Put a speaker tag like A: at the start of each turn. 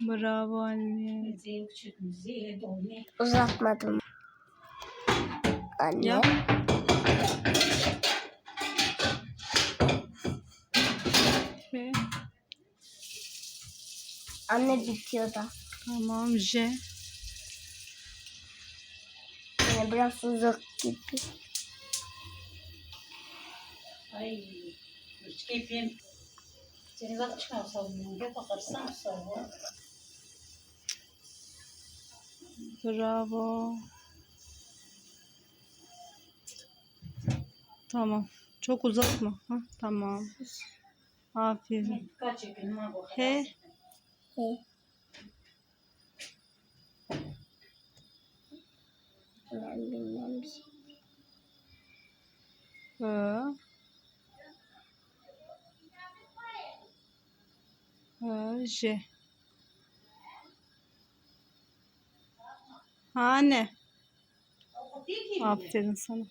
A: Bravo anne.
B: Uzatmadım. Anne.
A: Yap. Ve
B: Anne bitiyor da.
A: tamam J.
B: Yine biraz uzak gibi.
C: Ay. Hiç keyfim. Seni bak çıkar savunuyor. Bir bakarsan savun.
A: Bravo. Tamam. Çok uzatma. Ha, tamam. Aferin. He.
B: He. Ben bilmem bir şey.
A: J. Hane. Aferin sana.